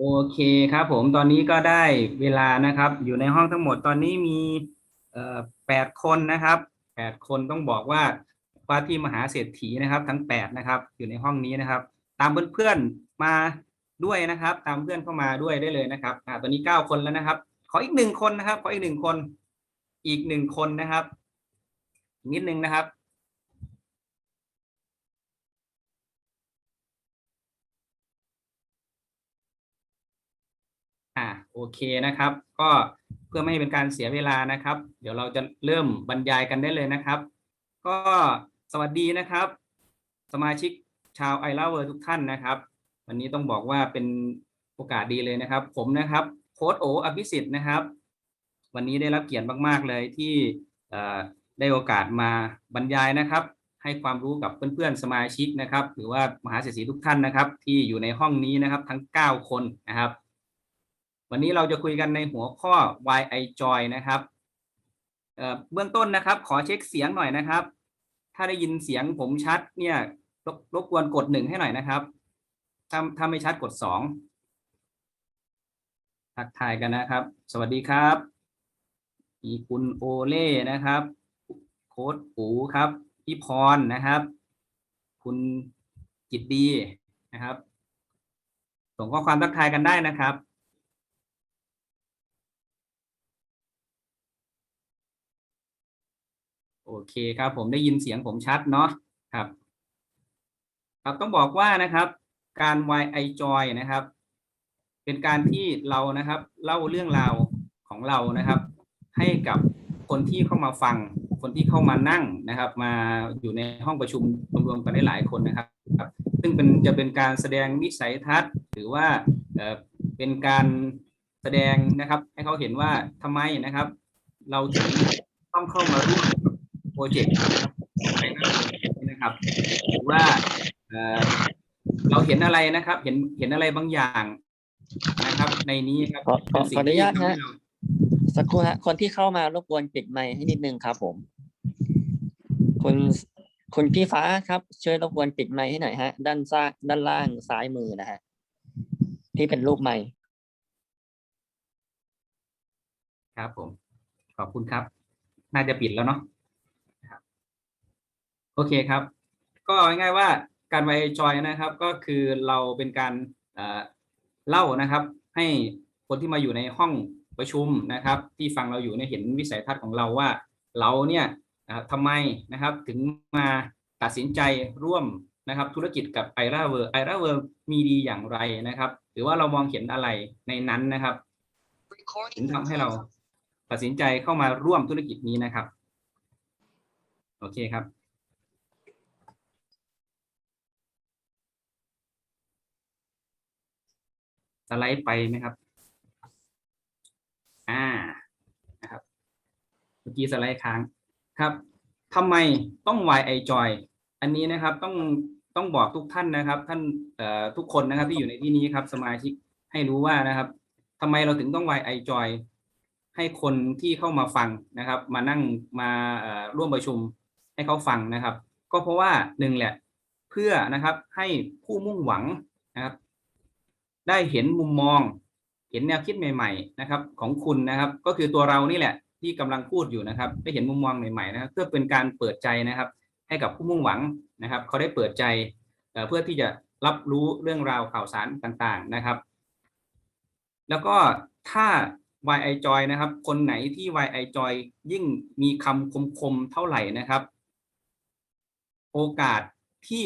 โอเคครับผมตอนนี้ก็ได้เวลานะครับ อยู่ในห้องทั้งหมดตอนนี้มีแปดคนนะครับแปดคนต้องบอกว่าว่าที่มหาเศรษฐีนะครับ ทั้งแปดนะครับ อยู่ในห้องนี้นะครับ ตามเพื่อนๆมาด้วยนะครับ ตามเพื่อนเข้ามาด้วยได้เลยนะครับอ่าตอนนี้เก้าคนแล้วนะครับ ขออีกหนึ่งคนนะครับ ขออีกหนึ่งคน อีกหนึ่งคนนะครับนิดนึงนะครับ อ่าโอเคนะครับ ก็เพื่อไม่ให้เป็นการเสียเวลานะครับ เดี๋ยวเราจะเริ่มบรรยายกันได้เลยนะครับ ก็สวัสดีนะครับ สมาชิกชาวไอลาเวอร์ทุกท่านนะครับ วันนี้ต้องบอกว่าเป็นโอกาสดีเลยนะครับ ผมนะครับโค้ดโออภิสิทธิ์นะครับ วันนี้ได้รับเกียรติมากๆเลยที่ได้โอกาสมาบรรยายนะครับ ให้ความรู้กับเพื่อนๆสมาชิกนะครับ หรือว่ามหาเศรษฐีทุกท่านนะครับ ที่อยู่ในห้องนี้นะครับทั้ง 9 คนนะครับ วันนี้เราจะคุยกันในหัวข้อ why I joy นะครับเเบื้องต้นนะครับ ขอเช็คเสียงหน่อยนะครับ ถ้าได้ยินเสียงผมชัดเนี่ยรบรบกวนกดหนึ่งให้หน่อยนะครับ ถ้าถ้าไม่ชัดกดสองทักทายกันนะครับ สวัสดีครับมีคุณโอเล่นะครับ โค้ดปูครับพี่พรนะครับ คุณจิตดีนะครับ ส่งข้อความทักทายกันได้นะครับ โอเคครับผมได้ยินเสียงผมชัดเนาะครับ ครับต้องบอกว่านะครับ การ YI joy นะครับ เป็นการที่เรานะครับ เล่าเรื่องราวของเรานะครับ ให้กับคนที่เข้ามาฟัง คนที่เข้ามานั่งนะครับ มาอยู่ในห้องประชุมรวมๆกันได้หลายคนนะครับครับซึ่งเป็นจะเป็นการแสดงวิสัยทัศน์ หรือว่าเออเป็นการแสดงนะครับ ให้เขาเห็นว่าทำไมนะครับ เราถึงต้องเข้ามาร่วม โปรเจกต์นะครับหรือว่าเอ่อเราเห็นอะไรนะครับ เห็นเห็นอะไรบางอย่างนะครับ ในนี้ครับขอขอเป็นสิ่งขออนุญาตที่ทำให้ฮะเราสักครู่ฮะคนที่เข้ามารบกวนปิดไมค์ให้นิดนึงครับ ผมคุณคุณพี่ฟ้าครับช่วยรบกวนปิดไมค์ให้หน่อยฮะ ด้านซ้ายด้านล่างซ้ายมือนะฮะที่เป็นรูปไมค์ครับผม ขอบคุณครับ น่าจะปิดแล้วเนาะครับ โอเคครับ ก็ง่ายๆว่าการไวจอยนะครับ ก็คือเราเป็นการเอ่อเล่านะครับ ให้คนที่มาอยู่ในห้องประชุมนะครับ ที่ฟังเราอยู่เนี่ยเห็นวิสัยทัศน์ของเราว่า เราเนี่ยอ่าทำไมนะครับถึงมาตัดสินใจร่วมนะครับธุรกิจกับไอราเวอร์ไอราเวอร์มีดีอย่างไรนะครับ หรือว่าเรามองเห็นอะไรในนั้นนะครับถึงทำให้เราตัดสินใจเข้ามาร่วมธุรกิจนี้นะครับ โอเคครับ สไลด์ไปไหมครับ อ่า นะครับ เมื่อกี้สไลด์ค้าง ครับทำไมต้อง y I joy อันนี้นะครับต้องต้องบอกทุกท่านนะครับ ท่านเอ่อทุกคนนะครับที่อยู่ในที่นี้ครับ สมาชิกให้รู้ว่านะครับทำไมเราถึงต้อง y I joy ให้คนที่เข้ามาฟังนะครับ มานั่งมาร่วมประชุมให้เขาฟังนะครับ ก็เพราะว่าหนึ่งแหละ เพื่อนะครับให้ผู้มุ่งหวังนะครับ ได้เห็นมุมมอง เห็นแนวคิดใหม่ๆนะครับ ของคุณนะครับ ก็คือตัวเรานี่แหละ ที่กำลังพูดอยู่นะครับ ได้เห็นมุมมองใหม่ๆนะครับเพื่อเป็นการเปิดใจนะครับ ให้กับผู้มุ่งหวังนะครับ เขาได้เปิดใจเพื่อที่จะรับรู้เรื่องราวข่าวสารต่างๆนะครับ แล้วก็ถ้า YI joy นะครับ คนไหนที่ YI joy ยิ่งมีคำคมๆเท่าไหร่นะครับ โอกาสที่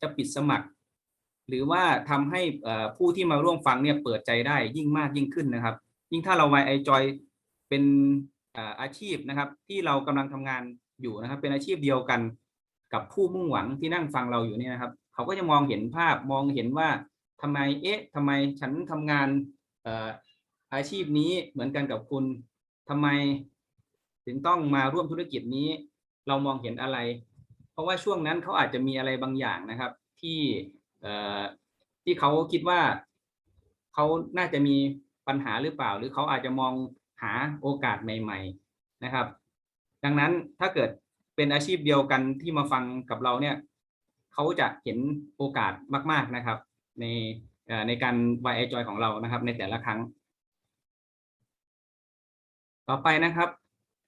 จะปิดสมัคร หรือว่าทำให้ผู้ที่มาร่วมฟังเนี่ยเปิดใจได้ยิ่งมากยิ่งขึ้นนะครับ ยิ่งถ้าเรา why I joy เป็นอาชีพนะครับ ที่เรากำลังทำงานอยู่นะครับ เป็นอาชีพเดียวกันกับผู้มุ่งหวังที่นั่งฟังเราอยู่เนี่ยนะครับเขาก็จะมองเห็นภาพมองเห็นว่าทำไมเอ๊ะทำไมฉันทำงานอาชีพนี้เหมือนกันกับคุณทำไม ถึงต้องมาร่วมธุรกิจนี้ เรามองเห็นอะไร เพราะว่าช่วงนั้นเขาอาจจะมีอะไรบางอย่างนะครับ ที่ ที่เขาคิดว่าเขาน่าจะมีปัญหาหรือเปล่า หรือเขาอาจจะมองหาโอกาสใหม่ ๆนะครับ ดังนั้นถ้าเกิดเป็นอาชีพเดียวกันที่มาฟังกับเราเนี่ยเขาจะเห็นโอกาสมาก ๆนะครับ ในในการ y joy ของเรานะครับ ในแต่ละครั้ง ต่อไปนะครับ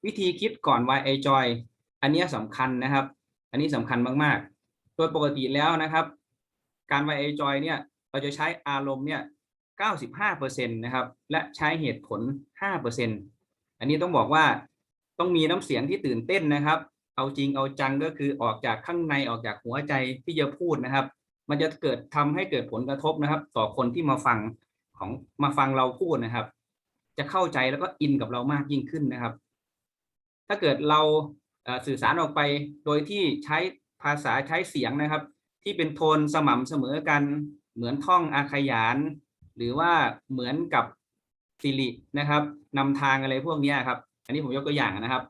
วิธีคิดก่อน y joy อันเนี้ยสำคัญนะครับ อันนี้สำคัญมากๆ โดยปกติแล้วนะครับ การ y joy เนี่ยเราจะใช้อารมณ์เนี่ย95%นะครับและใช้เหตุผล 5%อันนี้ต้องบอกว่าต้องมีน้ำเสียงที่ตื่นเต้นนะครับ เอาจริงเอาจังก็คือออกจากข้างในออกจากหัวใจที่จะพูดนะครับ มันจะเกิดทำให้เกิดผลกระทบนะครับ ต่อคนที่มาฟังของมาฟังเราพูดนะครับ จะเข้าใจแล้วก็อินกับเรามากยิ่งขึ้นนะครับ ถ้าเกิดเราสื่อสารออกไปโดยที่ใช้ภาษาใช้เสียงนะครับ ที่เป็นโทนสม่ำเสมอกัน เหมือนท่องอาขยาน หรือว่าเหมือนกับสิรินะครับนำทางอะไรพวกนี้ครับ อันนี้ผมยกตัวอย่างนะครับ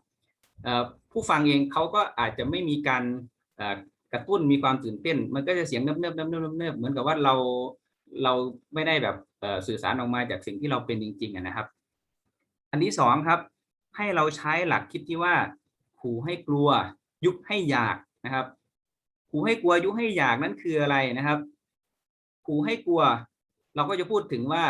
ผู้ฟังเองเขาก็อาจจะไม่มีการกระตุ้นมีความตื่นเต้น มันก็จะเสียงเนิบเนิบเนิบเนิบเนิบเหมือนกับว่าเราเราไม่ได้แบบสื่อสารออกมาจากสิ่งที่เราเป็นจริงๆนะครับ อันที่สองครับ ให้เราใช้หลักคิดที่ว่าขู่ให้กลัว ยุบให้อยากนะครับ ขู่ให้กลัวยุให้อยากนั่นคืออะไรนะครับขู่ให้กลัว เราก็จะพูดถึงว่า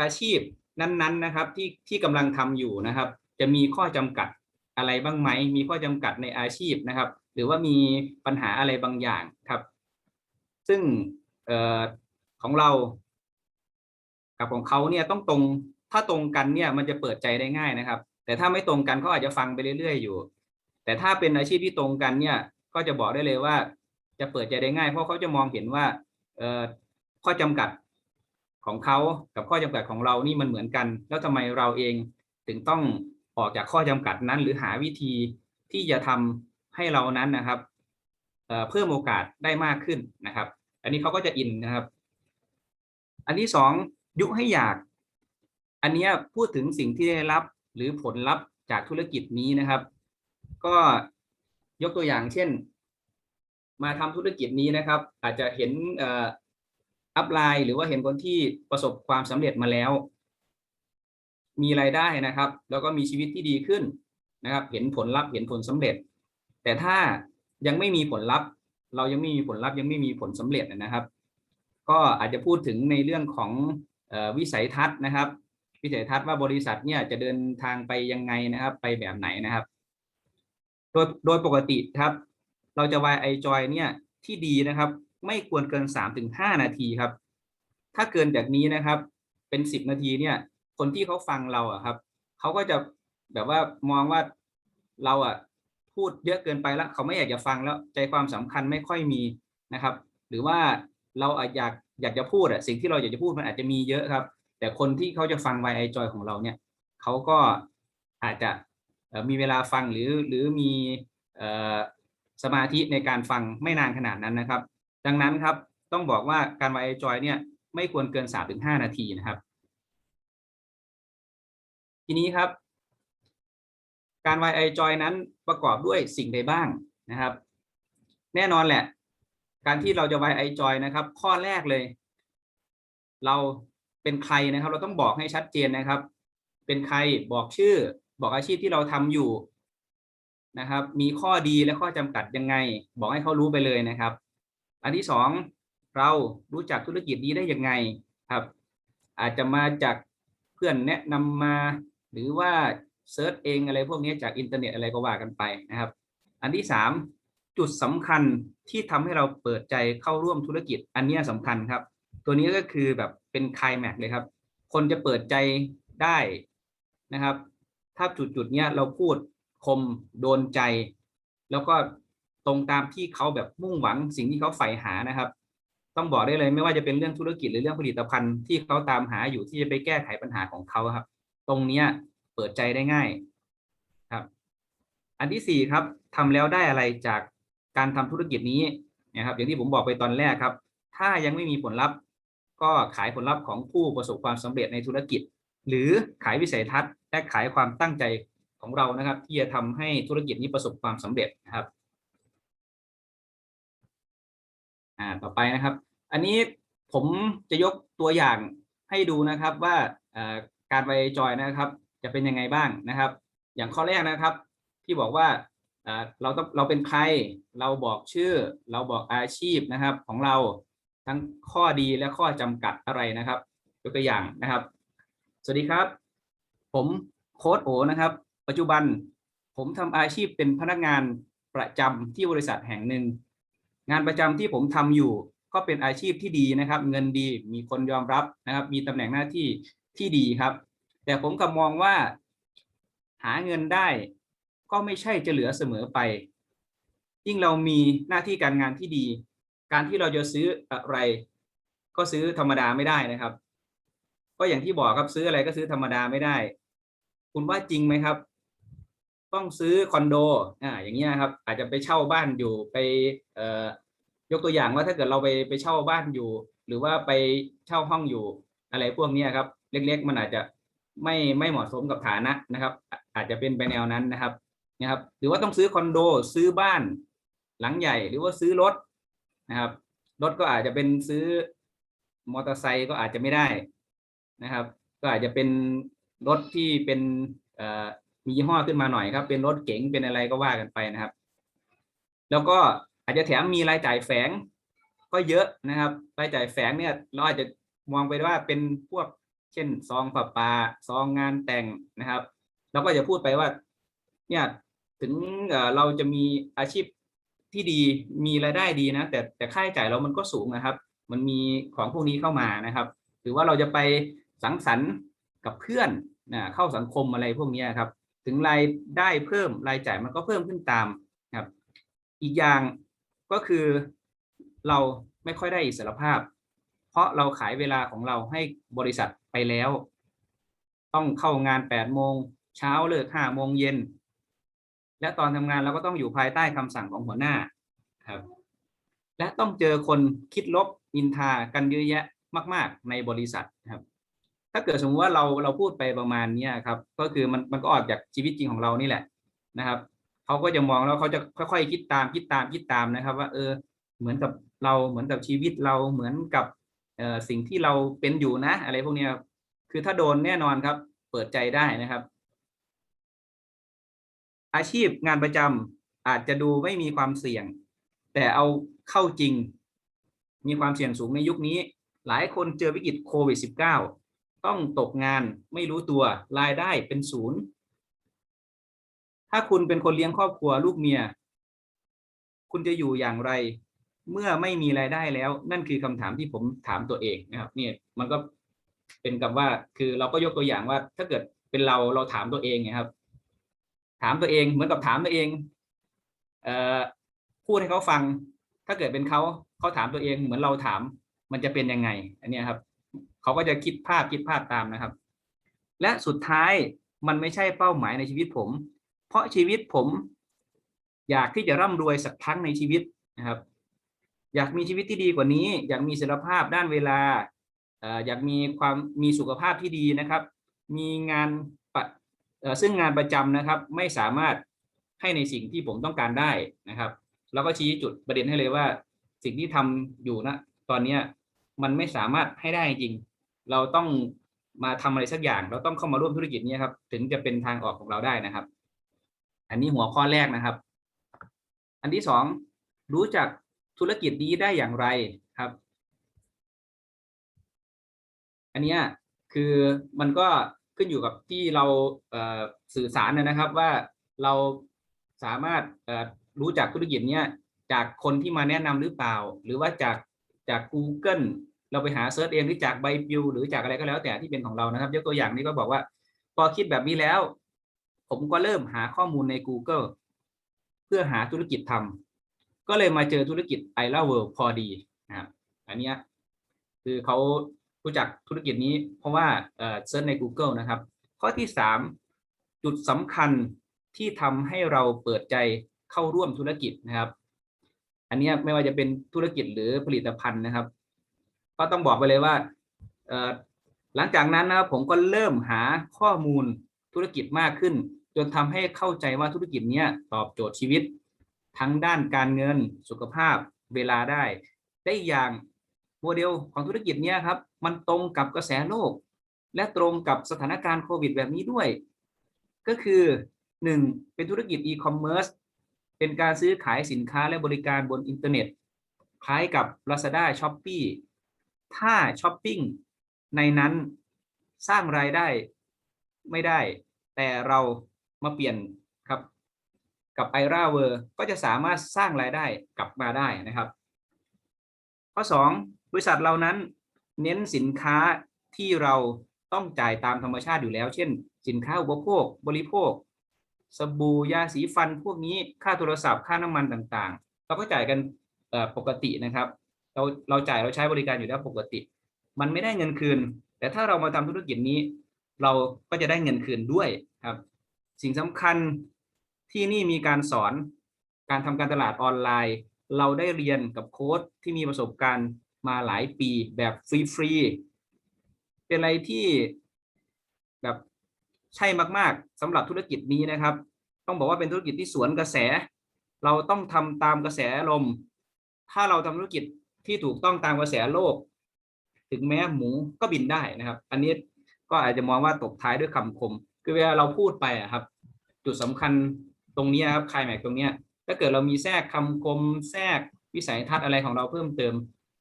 อาชีพนั้นๆนะครับที่ที่กำลังทำอยู่นะครับ จะมีข้อจำกัดอะไรบ้างไหม มีข้อจำกัดในอาชีพนะครับ หรือว่ามีปัญหาอะไรบางอย่างครับ ซึ่งออของเรา กับของเขาเนี่ยต้องตรงถ้าตรงกันเนี่ยมันจะเปิดใจได้ง่ายนะครับ แต่ถ้าไม่ตรงกันเขาอาจจะฟังไปเรื่อยๆอยู่ แต่ถ้าเป็นอาชีพที่ตรงกันเนี่ย ก็จะบอกได้เลยว่า จะเปิดใจได้ง่าย เพราะเขาจะมองเห็นว่าเอ่อข้อจำกัดของเขากับข้อจำกัดของเรานี่มันเหมือนกัน แล้วทำไมเราเองถึงต้องออกจากข้อจำกัดนั้น หรือหาวิธีที่จะทำให้เรานั้นนะครับเเพิ่มโอกาสได้มากขึ้นนะครับ อันนี้เขาก็จะอินนะครับ อันที่สองยุให้อยาก อันนี้พูดถึงสิ่งที่ได้รับหรือผลลัพธ์จากธุรกิจนี้นะครับ ก็ยกตัวอย่างเช่น มาทำธุรกิจนี้นะครับ อาจจะเห็นอัพไลน์หรือว่าเห็นคนที่ประสบความสำเร็จมาแล้ว มีรายได้นะครับ แล้วก็มีชีวิตที่ดีขึ้นนะครับ เห็นผลลัพธ์เห็นผลสำเร็จ แต่ถ้ายังไม่มีผลลัพธ์ เรายังไม่มีผลลัพธ์ยังไม่มีผลสำเร็จนะครับ ก็อาจจะพูดถึงในเรื่องของออวิสัยทัศน์นะครับ วิสัยทัศน์ว่าบริษัทเนี่ยจะเดินทางไปยังไงนะครับ ไปแบบไหนนะครับ ดยโดยปกติครับ เราจะ y i joy เนี่ยที่ดีนะครับ ไม่ควรเกิน3าถึงหนาทีครับ ถ้าเกินจากนี้นะครับ เป็น 10 นาทีเนี่ย คนที่เขาฟังเราอะครับเขาก็จะแบบว่ามองว่าเราอะพูดเยอะเกินไปแล้วเขาไม่อยากจะฟังแล้วใจความสำคัญไม่ค่อยมีนะครับ หรือว่าเราอยากอยากจะพูดอะสิ่งที่เราอยากจะพูดมันอาจจะมีเยอะครับ แต่คนที่เขาจะฟัง y i joy ของเราเนี่ยเขาก็อาจจะ มีเวลาฟังหรือหรือมีสมาธิในการฟังไม่นานขนาดนั้นนะครับ ดังนั้นครับต้องบอกว่าการ y i joy เนี่ยไม่ควรเกิน3-5นาทีนะครับ ทีนี้ครับ การ y i joy นั้นประกอบด้วยสิ่งใดบ้างนะครับ แน่นอนแหละ การที่เราจะ y i joy นะครับ ข้อแรกเลย เราเป็นใครนะครับ เราต้องบอกให้ชัดเจนนะครับ เป็นใครบอกชื่อ บอกอาชีพที่เราทำอยู่นะครับ มีข้อดีและข้อจำกัดยังไง บอกให้เขารู้ไปเลยนะครับ อันที่สองเรารู้จักธุรกิจนี้ได้ยังไงครับ อาจจะมาจากเพื่อนแนะนำมา หรือว่าเซิร์ชเองอะไรพวกนี้จากอินเทอร์เน็ตอะไรก็ว่ากันไปนะครับ อันที่สามจุดสำคัญที่ทำให้เราเปิดใจเข้าร่วมธุรกิจ อันนี้ยสำคัญครับ ตัวนี้ก็คือแบบเป็นไคลแม็กเลยครับ คนจะเปิดใจได้นะครับ ถ้าจุดจุดๆเนี้ยเราพูดคมโดนใจ แล้วก็ตรงตามที่เขาแบบมุ่งหวังสิ่งที่เขาใฝ่หานะครับ ต้องบอกได้เลยไม่ว่าจะเป็นเรื่องธุรกิจหรือเรื่องผลิตภัณฑ์ที่เขาตามหาอยู่ที่จะไปแก้ไขปัญหาของเขาครับ ตรงเนี้ยเปิดใจได้ง่ายครับ อันที่สี่ครับทำแล้วได้อะไรจากการทำธุรกิจนี้นะครับ อย่างที่ผมบอกไปตอนแรกครับ ถ้ายังไม่มีผลลัพธ์ ก็ขายผลลัพธ์ของผู้ประสบความสำเร็จในธุรกิจ หรือขายวิสัยทัศน์ และขายความตั้งใจของเรานะครับ ที่จะทำให้ธุรกิจนี้ประสบความสำเร็จนะครับอ่าต่อไปนะครับ อันนี้ผมจะยกตัวอย่างให้ดูนะครับว่าการไปจอยนะครับ จะเป็นยังไงบ้างนะครับ อย่างข้อแรกนะครับ ที่บอกว่าเราต้องเราเป็นใคร เราบอกชื่อ เราบอกอาชีพนะครับของเราทั้งข้อดีและข้อจำกัดอะไรนะครับยกตัวอย่างนะครับ วัสดีครับ ผมโค้ดโอนะครับ ปัจจุบัน ผมทำอาชีพเป็นพนักงานประจำที่บริษัทแห่งหนึ่ง งานประจำที่ผมทำอยู่ก็เป็นอาชีพที่ดีนะครับ เงินดีมีคนยอมรับนะครับ มีตำแหน่งหน้าที่ที่ดีครับ แต่ผมกลับมองว่า หาเงินได้ ก็ไม่ใช่จะเหลือเสมอไป ยิ่งเรามีหน้าที่การงานที่ดี การที่เราจะซื้ออะไร ก็ซื้อธรรมดาไม่ได้นะครับ ก็อย่างที่บอกครับซื้ออะไรก็ซื้อธรรมดาไม่ได้ คุณว่าจริงไหมครับ ต้องซื้อคอนโดอ่าอย่างเงี้ยครับ อาจจะไปเช่าบ้านอยู่ไปเอ่อยกตัวอย่างว่าถ้าเกิดเราไปไปเช่าบ้านอยู่ หรือว่าไปเช่าห้องอยู่อะไรพวกเนี้ยครับ เล็ก ๆ มันอาจจะไม่ไม่เหมาะสมกับฐานะนะครับอะอาจจะเป็นไปแนวนั้นนะครับนะครับ หรือว่าต้องซื้อคอนโดซื้อบ้าน หลังใหญ่หรือว่าซื้อรถนะครับรถก็อาจจะเป็นซื้อมอเตอร์ไซค์ก็อาจจะไม่ได้ นะครับ ก็อาจจะเป็นรถที่เป็นมียี่ห้อขึ้นมาหน่อยครับ เป็นรถเก๋งเป็นอะไรก็ว่ากันไปนะครับ แล้วก็อาจจะแถมมีรายจ่ายแฝงก็เยอะนะครับ รายจ่ายแฝงเนี่ยเราอาจจะมองไปว่าเป็นพวกเช่นซองประปาซองงานแต่งนะครับเราก็จะพูดไปว่าเนี่ยถึงเอ่อเราจะมีอาชีพที่ดีมีรายได้ดีนะ แต่แต่ค่าใช้จ่ายเรามันก็สูงนะครับ มันมีของพวกนี้เข้ามานะครับ หรือว่าเราจะไป สังสรรค์กับเพื่อนนะเข้าสังคมอะไรพวกนี้ครับ ถึงรายได้เพิ่มรายจ่ายมันก็เพิ่มขึ้นตามครับ อีกอย่างก็คือเราไม่ค่อยได้อิสรภาพ เพราะเราขายเวลาของเราให้บริษัทไปแล้ว ต้องเข้างานแปดโมงเช้าเลิกห้าโมงเย็น และตอนทำงานเราก็ต้องอยู่ภายใต้คำสั่งของหัวหน้าครับ และต้องเจอคนคิดลบนินทากันเยอะแยะมาก ๆ ในบริษัทครับ ถ้าเกิดสมมติว่าเราเราพูดไปประมาณเนี้ยครับ ก็คือมันมันก็ออกจากชีวิตจริงของเรานี่แหละนะครับเขาก็จะมองแล้วเขาจะค่อยๆคิดตามคิดตามคิดตามนะครับ ว่าเออเหมือนกับเราเหมือนกับชีวิตเราเหมือนกับเอ่อสิ่งที่เราเป็นอยู่นะ อะไรพวกเนี้ยครับคือถ้าโดนแน่นอนครับ เปิดใจได้นะครับ อาชีพงานประจำอาจจะดูไม่มีความเสี่ยง แต่เอาเข้าจริง มีความเสี่ยงสูงในยุคนี้ หลายคนเจอวิกฤตโควิด -19 ต้องตกงานไม่รู้ตัวรายได้เป็นศูนย์ ถ้าคุณเป็นคนเลี้ยงครอบครัวลูกเมีย คุณจะอยู่อย่างไร เมื่อไม่มีรายได้แล้ว นั่นคือคำถามที่ผมถามตัวเองนะครับเนี่ยมันก็เป็นกับว่าคือเราก็ยกตัวอย่างว่า ถ้าเกิดเป็นเราเราถามตัวเองไงครับ ถามตัวเองเหมือนกับถามตัวเองเอ่อพูดให้เขาฟัง ถ้าเกิดเป็นเขาเขาถามตัวเองเหมือนเราถามมันจะเป็นยังไง อันนี้ครับ เขาก็จะคิดภาพคิดภาพตามนะครับ และสุดท้ายมันไม่ใช่เป้าหมายในชีวิตผม เพราะชีวิตผม อยากที่จะร่ำรวยสักครั้งในชีวิตนะครับ อยากมีชีวิตที่ดีกว่านี้ อยากมีศิลภาพด้านเวลาอยากมีความมีสุขภาพที่ดีนะครับ มีงานซึ่งงานประจำนะครับ ไม่สามารถให้ในสิ่งที่ผมต้องการได้นะครับ แล้วก็ชี้จุดประเด็นให้เลยว่า สิ่งที่ทำอยู่นะตอนเนี้ยมันไม่สามารถให้ได้จริง เราต้องมาทำอะไรสักอย่าง เราต้องเข้ามาร่วมธุรกิจนี้ครับ ถึงจะเป็นทางออกของเราได้นะครับ อันนี้หัวข้อแรกนะครับ อันที่สองรู้จักธุรกิจนี้ได้อย่างไรครับ อันนี้คือมันก็ขึ้นอยู่กับที่เราเสื่อสารนะครับว่าเราสามารถรู้จักธุรกิจนี้จากคนที่มาแนะนำหรือเปล่า หรือว่าจากจาก Google เราไปหาเซิร์ชเองหรือจากใบปิวหรือจากอะไรก็แล้วแต่ที่เป็นของเรานะครับ ยกตัวอย่างนี้ก็บอกว่า พอคิดแบบนี้แล้ว ผมก็เริ่มหาข้อมูลใน Google เพื่อหาธุรกิจทำก็เลยมาเจอธุรกิจ i l a World พอดีนะครับอันนี้คือเขารู้จักธุรกิจนี้ เพราะว่าเซิร์ชใน Google นะครับ ข้อที่สามจุดสำคัญที่ทำให้เราเปิดใจเข้าร่วมธุรกิจนะครับ อันนี้ไม่ว่าจะเป็นธุรกิจหรือผลิตภัณฑ์นะครับ ก็ต้องบอกไปเลยว่าหลังจากนั้นนะครับผมก็เริ่มหาข้อมูลธุรกิจมากขึ้น จนทำให้เข้าใจว่าธุรกิจเนี้ยตอบโจทย์ชีวิต ทั้งด้านการเงินสุขภาพเวลาได้ได้อย่างโมเดลของธุรกิจเนี้ยครับ มันตรงกับกระแสโลก และตรงกับสถานการณ์โควิดแบบนี้ด้วย ก็คือหนึ่งเป็นธุรกิจอีคอมเมิร์ซเป็นการซื้อขายสินค้าและบริการบนอินเทอร์เน็ต คล้ายกับ Lazada s h o p e e ถ้าช้อปปิ้งในนั้นสร้างรายได้ไม่ได้ แต่เรามาเปลี่ยนครับกับ i r a w o r ก็จะสามารถสร้างรายได้กลับมาได้นะครับ ข้อ 2 บริษัทเรานั้นเน้นสินค้าที่เราต้องจ่ายตามธรรมชาติอยู่แล้ว เช่น สินค้าอุปโภค บริโภค สบู่ยาสีฟันพวกนี้ค่าโทรศัพท์ค่าน้ำมันต่างๆ เราก็จ่ายกันปกตินะครับ เราเราจ่ายเราใช้บริการอยู่แล้วปกติ มันไม่ได้เงินคืน แต่ถ้าเรามาทำธุรกิจนี้ เราก็จะได้เงินคืนด้วยครับ สิ่งสำคัญที่นี่มีการสอนการทำการตลาดออนไลน์ เราได้เรียนกับโค้ชที่มีประสบการณ์มาหลายปีแบบฟรีๆเป็นอะไรที่แบบใช่มาก ๆสำหรับธุรกิจนี้นะครับ ต้องบอกว่าเป็นธุรกิจที่สวนกระแส เราต้องทำตามกระแสลม ถ้าเราทำธุรกิจ ที่ถูกต้องตามกระแสโลก ถึงแม้หมูก็บินได้นะครับ อันนี้ก็อาจจะมองว่าตกท้ายด้วยคำคม คือเวลาเราพูดไปอะครับ จุดสำคัญตรงนี้ครับคลายแม็กตรงเนี้ยถ้าเกิดเรามีแทรกคำคม แทรกวิสัยทัศน์อะไรของเราเพิ่มเติม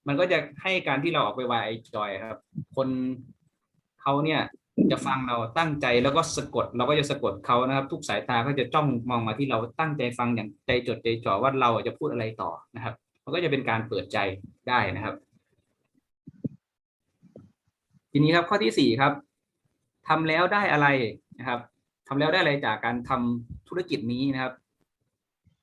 มันก็จะให้การที่เราออกไปวายจอยครับ คนเขาเนี่ยจะฟังเราตั้งใจแล้วก็สะกด เราก็จะสะกดเขานะครับ ทุกสายตาก็จะจ้องมองมาที่เราตั้งใจฟังอย่างใจจดใจจ่อว่าเราจะพูดอะไรต่อนะครับ มันก็จะเป็นการเปิดใจได้นะครับ ทีนี้ครับข้อที่สี่ครับทำแล้วได้อะไรนะครับทำแล้วได้อะไรจากการทำธุรกิจนี้นะครับ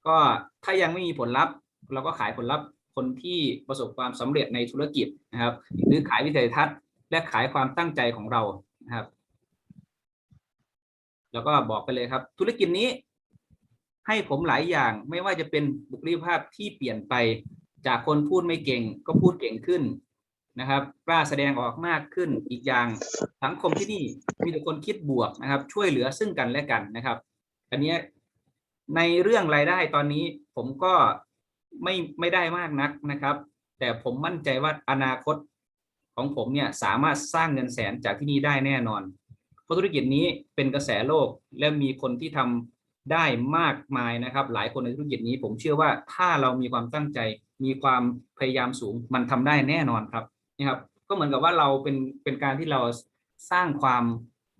ก็ถ้ายังไม่มีผลลัพธ์เราก็ขายผลลัพธ์คนที่ประสบความสำเร็จในธุรกิจนะครับ หรือขายวิสัยทัศน์และขายความตั้งใจของเรานะครับ แล้วก็บอกไปเลยครับ ธุรกิจนี้ ให้ผมหลายอย่างไม่ว่าจะเป็นบุคลิกภาพที่เปลี่ยนไปจากคนพูดไม่เก่งก็พูดเก่งขึ้นนะครับกล้าแสดงออกมากขึ้นอีกอย่างสังคมที่นี่มีแต่คนคิดบวกนะครับ ช่วยเหลือซึ่งกันและกันนะครับ อันนี้ในเรื่องรายได้ตอนนี้ผมก็ไม่ไม่ได้มากนักนะครับ แต่ผมมั่นใจว่าอนาคตของผมเนี่ยสามารถสร้างเงินแสนจากที่นี่ได้แน่นอนเพราะธุรกิจนี้เป็นกระแสโลกและมีคนที่ทำ ได้มากมายนะครับ หลายคนในธุรกิจนี้ ผมเชื่อว่าถ้าเรามีความตั้งใจ มีความพยายามสูง มันทำได้แน่นอนครับนี่ครับ ก็เหมือนกับว่าเราเป็นเป็นการที่เราสร้างความ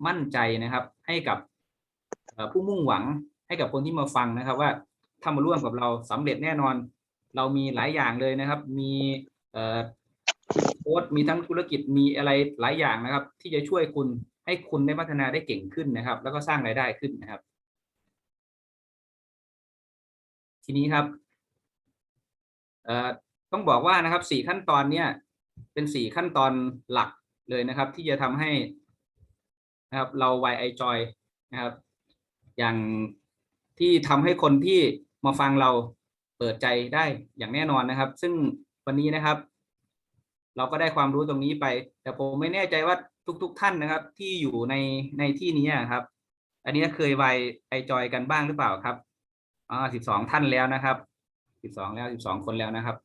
มั่นใจนะครับ ให้กับผู้มุ่งหวังให้กับคนที่มาฟังนะครับ ว่าถ้ามาร่วมกับเราสำเร็จแน่นอน เรามีหลายอย่างเลยนะครับ มีเออโค้ดมีทั้งธุรกิจมีอะไรหลายอย่างนะครับ ที่จะช่วยคุณให้คุณได้พัฒนาได้เก่งขึ้นนะครับ แล้วก็สร้างรายได้ขึ้นนะครับ ทีนี้ครับเอ่อต้องบอกว่านะครับสี่ขั้นตอนเนี่ยเป็นสี่ขั้นตอนหลักเลยนะครับ ที่จะทำให้นะครับเรา y i joy นะครับ อย่างที่ทำให้คนที่มาฟังเราเปิดใจได้อย่างแน่นอนนะครับ ซึ่งวันนี้นะครับ เราก็ได้ความรู้ตรงนี้ไป แต่ผมไม่แน่ใจว่าทุกๆท่านนะครับ ที่อยู่ในในที่นี้ครับ อันนี้เคย y i joy กันบ้างหรือเปล่าครับ อ่าสิบสองท่านแล้วนะครับสิบสองแล้วสิบสองคนแล้วนะครับ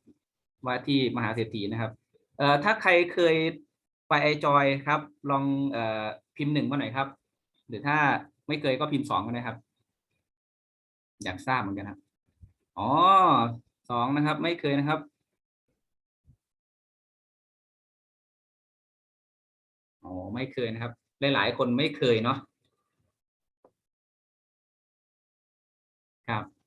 ว่าที่มหาเศรษฐีนะครับ เอ่อถ้าใครเคยไปไอจอยครับ ลองเอ่อพิมพ์หนึ่งมาหน่อยครับ หรือถ้าไม่เคยก็พิมพ์สองก็ได้ครับ อยากทราบเหมือนกันครับอ๋อสองนะครับ ไม่เคยนะครับอ๋อไม่เคยนะครับ หลาย ๆ คนไม่เคยเนาะ ครับ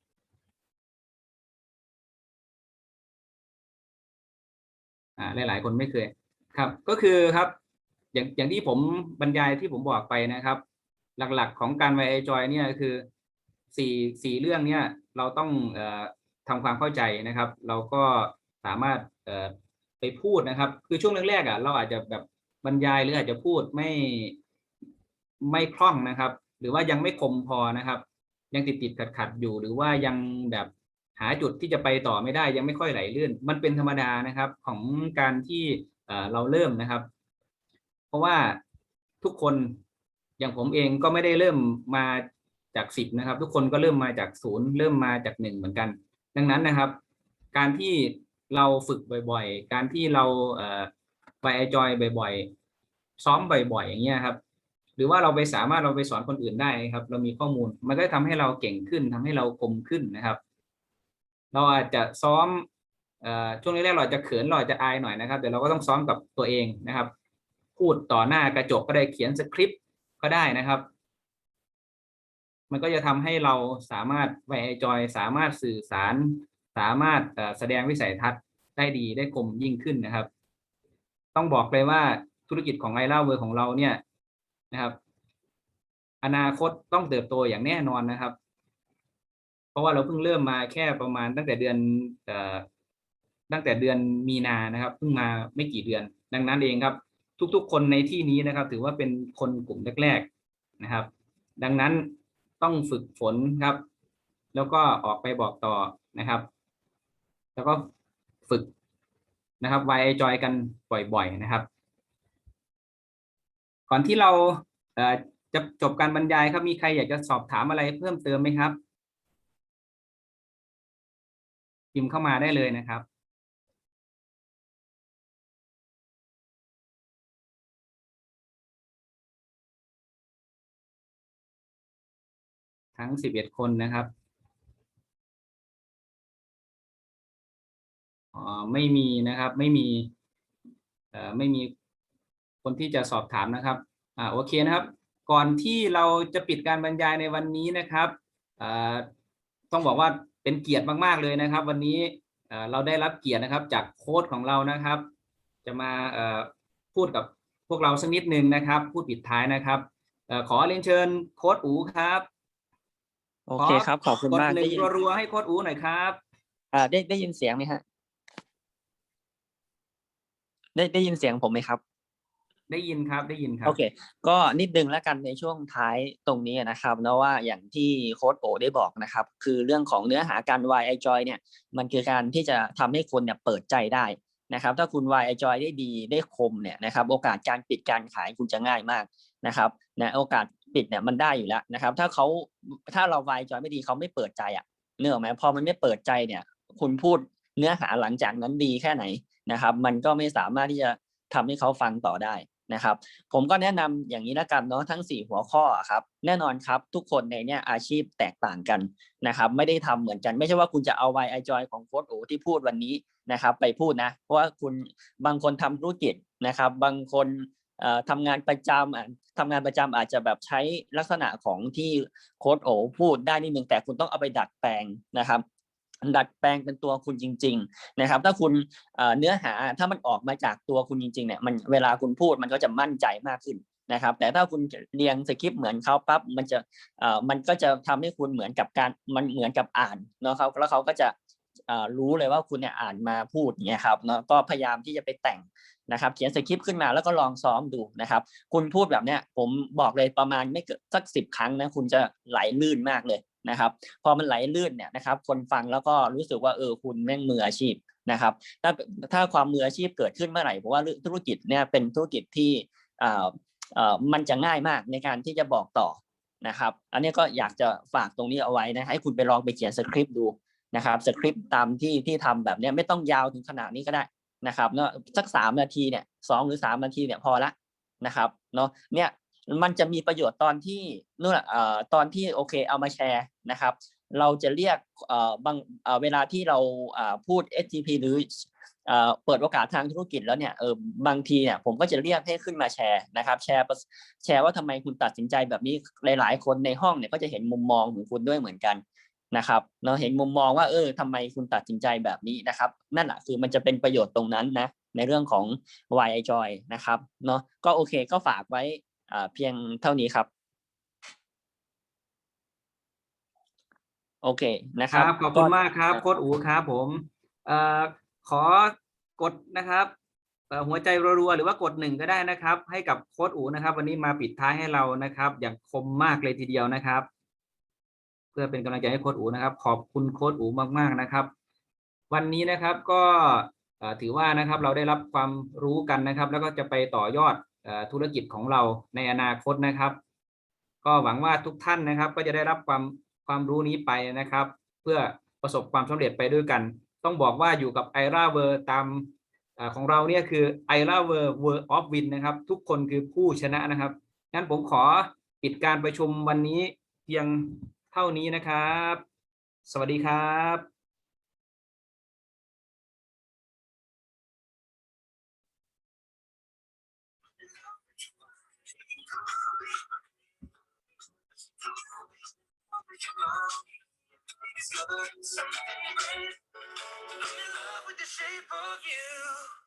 อ่าหลาย ๆ คนไม่เคย ครับ ก็คือครับ อย่างอย่างที่ผมบรรยายที่ผมบอกไปนะครับ หลักๆของการไวไอจอยเนี่ยคือสี่สี่เรื่องเนี่ยเราต้องเอ่อทำความเข้าใจนะครับ เราก็สามารถเอ่อไปพูดนะครับ คือช่วงแรกๆอะเราอาจจะแบบบรรยายหรืออาจจะพูดไม่ไม่คล่องนะครับ หรือว่ายังไม่คมพอนะครับ ยังติดติดขัดขัดๆอยู่ หรือว่ายังแบบหาจุดที่จะไปต่อไม่ได้ยังไม่ค่อยไหลลื่น มันเป็นธรรมดานะครับของการที่เราเริ่มนะครับ เพราะว่าทุกคนอย่างผมเองก็ไม่ได้เริ่มมาจากสิบนะครับ ทุกคนก็เริ่มมาจากศูนย์เริ่มมาจากหนึ่งเหมือนกัน ดังนั้นนะครับ การที่เราฝึกบ่อยๆ การที่เราไปไอจอยบ่อยๆ ซ้อมบ่อยๆ อย่างเงี้ยครับ หรือว่าเราไปสามารถเราไปสอนคนอื่นได้ครับ เรามีข้อมูลมันก็ทำให้เราเก่งขึ้นทำให้เราคมขึ้นนะครับ เราอาจจะซ้อมเอ่อช่วงแรกๆเราจะเขินเราจะอายหน่อยนะครับเดี๋ยวเราก็ต้องซ้อมกับตัวเองนะครับ พูดต่อหน้ากระจกก็ได้เขียนสคริปต์ก็ได้นะครับ มันก็จะทำให้เราสามารถไวไอจอย สามารถสื่อสาร สามารถแสดงวิสัยทัศน์ได้ดีได้คมยิ่งขึ้นนะครับ ต้องบอกเลยว่าธุรกิจของไอเล่าเวอร์ของเราเนี่ย นะครับ อนาคตต้องเติบโตอย่างแน่นอนนะครับ เพราะว่าเราเพิ่งเริ่มมาแค่ประมาณตั้งแต่เดือนตั้งแต่เดือนมีนานะครับเพิ่งมาไม่กี่เดือน ดังนั้นเองครับ ทุก ๆ คนในที่นี้นะครับ ถือว่าเป็นคนกลุ่มแรก ๆนะครับ ดังนั้นต้องฝึกฝนครับ แล้วก็ออกไปบอกต่อนะครับ แล้วก็ฝึกนะครับไวจอยกันบ่อย ๆ นะครับ อนที่เราจะจบการบรรยายครับมีใครอยากจะสอบถามอะไรเพิ่มเติมไหมครับพิมพ์เข้ามาได้เลยนะครับทั้งสิบเอ็ดคนนะครับอ๋อไม่มีนะครับ ไม่มีอ่อไม่มี คนที่จะสอบถามนะครับอ่าโอเคนะครับ ก่อนที่เราจะปิดการบรรยายในวันนี้นะครับอ่าต้องบอกว่าเป็นเกียรติมาก ๆ เลยนะครับ วันนี้เอ่อเราได้รับเกียรตินะครับจากโค้ชของเรานะครับ จะมาเอ่อพูดกับพวกเราสักนิดนึงนะครับ พูดปิดท้ายนะครับเอ่อขอเรียนเชิญโค้ชอูครับโอเคครับขอบคุณกดมากหนึ่ได้งยินรัวๆให้โค้ชอูหน่อยครับอ่าได้ได้ยินเสียงไหมฮะได้ได้ยินเสียงผมไหมครับ ได้ยินครับได้ยินครับ โอเค ก็นิดนึงแล้วกันในช่วงท้ายตรงนี้นะครับนะว่าอย่างที่โค้ดโอได้บอกนะครับ คือเรื่องของเนื้อหาการ why I joy เนี่ยมันคือการที่จะทำให้คนเนี่ยเปิดใจได้นะครับ ถ้าคุณ why I joy ได้ดีได้คมเนี่ยนะครับโอกาสการปิดการขายคุณจะง่ายมากนะครับนะโอกาสปิดเนี่ยมันได้อยู่แล้วนะครับ ถ้าเขาถ้าเรา why I joy ไม่ดีเขาไม่เปิดใจอะเนื้อไหมพอมันไม่เปิดใจเนี่ย คุณพูดเนื้อหาหลังจากนั้นดีแค่ไหนนะครับ มันก็ไม่สามารถที่จะทำให้เขาฟังต่อได้ นะครับ ผมก็แนะนำอย่างนี้ล้วกันเนาะทั้ง 4 หัวข้อครับ แน่นอนครับ ทุกคนในเนี่ยอาชีพแตกต่างกันนะครับ ไม่ได้ทำเหมือนกัน ไม่ใช่ว่าคุณจะเอา y i joy ของโค้ดโอที่พูดวันนี้นะครับ ไปพูดนะ เพราะว่าคุณบางคนทำธุรกิจนะครับ บางคนเอ่อทำงานประจำอะทำงานประจำอาจจะแบบใช้ลักษณะของที่โค้ดโอพูดได้นิดนึงแต่คุณต้องเอาไปดัดแปลงนะครับ ดัดแปลงเป็นตัวคุณจริง ๆ นะครับ ถ้าคุณเนื้อหาถ้ามันออกมาจากตัวคุณจริงๆเนี่ยมันเวลาคุณพูดมันก็จะมั่นใจมากขึ้นนะครับ แต่ถ้าคุณเรียงสคริปต์เหมือนเขาปั๊บมันจะเอ่อมันก็จะทำให้คุณเหมือนกับการมันเหมือนกับอ่านเนาะครับแล้วเขาก็จะเอ่อรู้เลยว่าคุณเนี่ยอ่านมาพูดอย่างเงี้ยครับเนาะก็พยายามที่จะไปแต่งนะครับ เขียนสคริปต์ขึ้นมาแล้วก็ลองซ้อมดูนะครับ คุณพูดแบบเนี้ยผมบอกเลยประมาณไม่เกินสักสิบครั้งนะคุณจะไหลลื่นมากเลย นะครับ พอมันไหลลื่นเนี่ยนะครับคนฟังแล้วก็รู้สึกว่าเออคุณแม่งมืออาชีพนะครับ ถ้าถ้าความมืออาชีพเกิดขึ้นเมื่อไหร่ผมว่าธุรกิจเนี่ยเป็นธุรกิจที่อ่าอ่มันจะง่ายมากในการที่จะบอกต่อนะครับ อันนี้ก็อยากจะฝากตรงนี้เอาไว้นะให้คุณไปลองไปเขียนสคริปต์ดูนะครับสคริปต์ตามที่ที่ทำแบบเนี้ยไม่ต้องยาวถึงขนาดนี้ก็ได้นะครับเนาะสักสามนาทีเนี่ยสองหรือสามนาทีเนี่ยพอละนะครับเนาะเนี่ย มันจะมีประโยชน์ตอนที่นู่นแหละเอ่อตอนที่โอเคเอามาแชร์นะครับ เราจะเรียกเอ่อบางเอ่อเวลาที่เราอ่าพูด STP หรือเอ่อเปิดโอกาสทางธุรกิจแล้วเนี่ยเออบางทีเนี่ยผมก็จะเรียกให้ขึ้นมาแชร์นะครับ แชร์แชร์ว่าทำไมคุณตัดสินใจแบบนี้หลาย ๆ คนในห้องเนี่ยก็จะเห็นมุมมองของคุณด้วยเหมือนกันนะครับเราเห็นมุมมองว่าเออทำไมคุณตัดสินใจแบบนี้นะครับ นั่นแหละคือมันจะเป็นประโยชน์ตรงนั้นนะในเรื่องของ Why I Joy นะครับเนาะก็โอเคก็ฝากไว้ เพียงเท่านี้ครับ โอเคนะคครัรับบขอบคุณมากครับก็โค้ดอูครับผมเอ่อขอกดนะครับเอ่อหัวใจรัวๆหรือว่ากดหนึ่งก็ได้นะครับ ให้กับโค้ดอูนะครับ วันนี้มาปิดท้ายให้เรานะครับ อย่างคมมากเลยทีเดียวนะครับ เพื่อเป็นกำลังใจให้โค้ดอูนะครับ ขอบคุณโค้ดอูมากๆนะครับ วันนี้นะครับก็เอ่อถือว่านะครับเราได้รับความรู้กันนะครับ แล้วก็จะไปต่อยอดเอ่อ ธุรกิจของเราในอนาคตนะครับ ก็หวังว่าทุกท่านนะครับ ก็จะได้รับความความรู้นี้ไปนะครับ เพื่อประสบความสำเร็จไปด้วยกัน ต้องบอกว่าอยู่กับไอราเวอร์ตามของเราเนี่ยคือไอราเวอร์เวอร์ออฟวินนะครับ ทุกคนคือผู้ชนะนะครับงั้นผมขอปิดการประชุมวันนี้เพียงเท่านี้นะครับ สวัสดีครับ Of you.